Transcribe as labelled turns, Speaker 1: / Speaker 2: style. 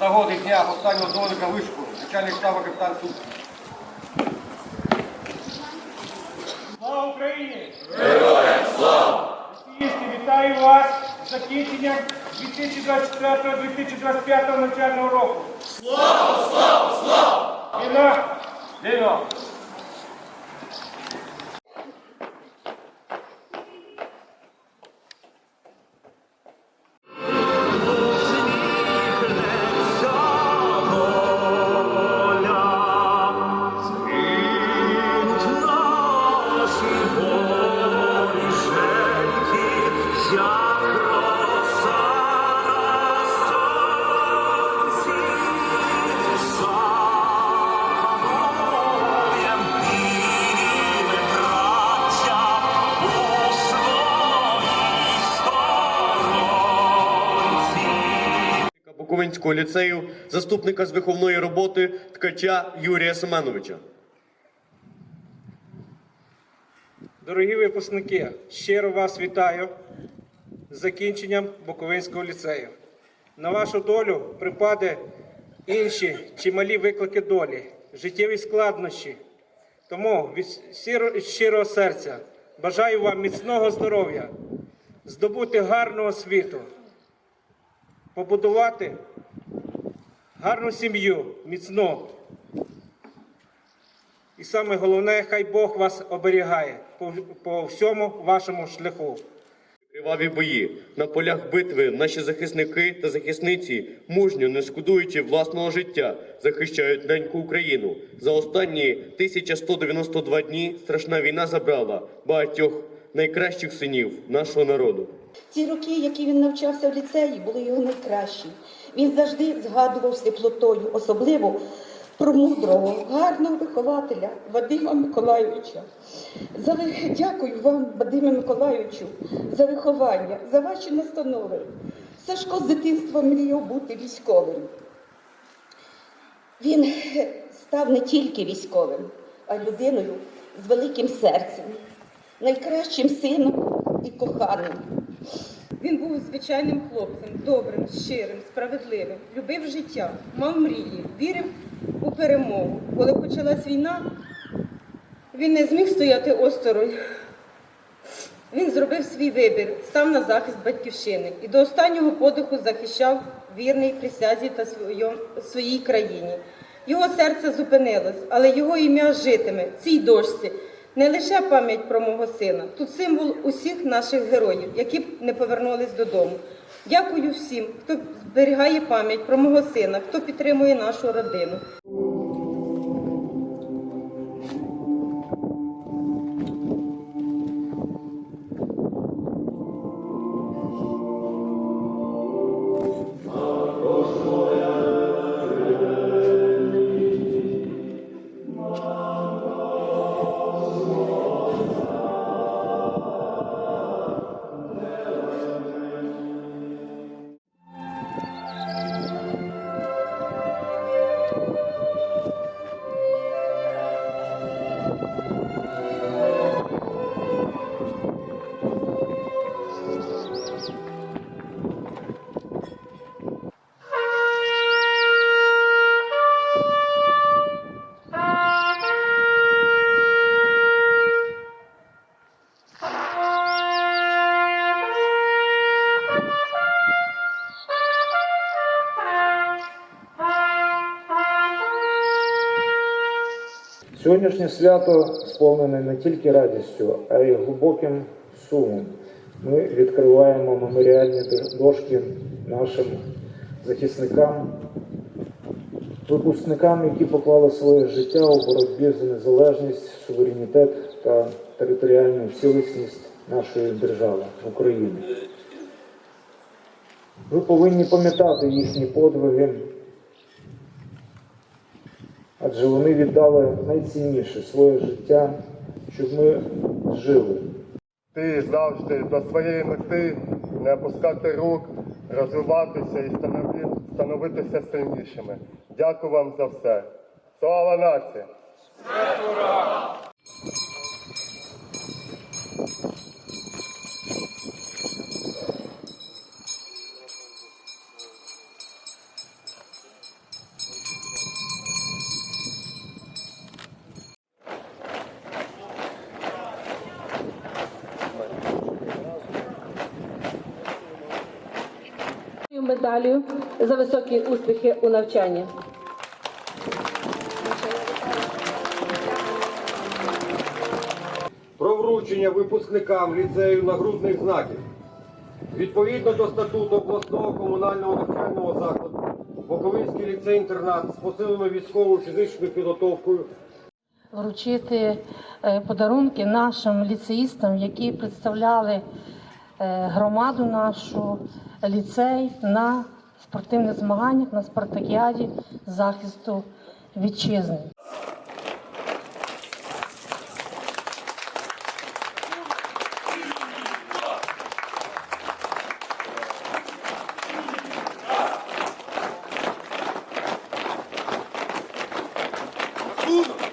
Speaker 1: нагоди дня останнього дзвоника вишку, начальник штабу капітан Суд.
Speaker 2: Слава Україні! Героям слава! вітаю вас з закінченням 2024-2025 навчального року. Слава, слава, слава! Війна! Війна!
Speaker 3: Буковинського ліцею, заступника з виховної роботи ткача Юрія Семеновича.
Speaker 2: Дорогі випускники, щиро вас вітаю з закінченням Буковинського ліцею. На вашу долю припаде інші чималі виклики долі, життєві складнощі. Тому від щирого серця бажаю вам міцного здоров'я, здобути гарну освіту, побудувати гарну сім'ю, міцну. І саме головне, хай Бог вас оберігає по, по всьому вашому шляху.
Speaker 3: Криваві бої на полях битви наші захисники та захисниці, мужньо не шкодуючи власного життя, захищають неньку Україну. За останні 1192 дні страшна війна забрала багатьох найкращих синів нашого народу.
Speaker 4: Ці роки, які він навчався в ліцеї, були його найкращі. Він завжди згадував з теплотою, особливо про мудрого, гарного вихователя Вадима Миколайовича. За. Дякую вам, Вадиме Миколайовичу, за виховання, за ваші настанови. Сашко з дитинства мріяв бути військовим. Він став не тільки військовим, а людиною з великим серцем, найкращим сином і коханим.
Speaker 5: Він був звичайним хлопцем, добрим, щирим, справедливим, любив життя, мав мрії, вірив у перемогу. Коли почалась війна, він не зміг стояти осторонь. Він зробив свій вибір, став на захист батьківщини і до останнього подиху захищав вірний присязі та своєм- своїй країні. Його серце зупинилось, але його ім'я житиме в цій дошці. Не лише пам'ять про мого сина, тут символ усіх наших героїв, які б не повернулись додому. Дякую всім, хто зберігає пам'ять про мого сина, хто підтримує нашу родину.
Speaker 6: Сьогоднішнє свято сповнене не тільки радістю, а й глибоким сумом. Ми відкриваємо меморіальні дошки нашим захисникам, випускникам, які поклали своє життя у боротьбі за незалежність, суверенітет та територіальну цілісність нашої держави України. Ви повинні пам'ятати їхні подвиги, адже вони віддали найцінніше своє життя, щоб ми жили.
Speaker 7: Ти завжди до своєї мети не опускати рук, розвиватися і станови- становитися сильнішими. Дякую вам за все. Слава нації!
Speaker 8: Медаллю за високі успіхи у навчанні.
Speaker 1: Про вручення випускникам ліцею нагрудних знаків. Відповідно до статуту обласного комунального навчального закладу, Боковинський ліцей-інтернат з посиленою військовою фізичною підготовкою
Speaker 9: вручити е, подарунки нашим ліцеїстам, які представляли Е, громаду нашу, ліцей на спортивних змаганнях на спартакіаді захисту вітчизни. Ooh.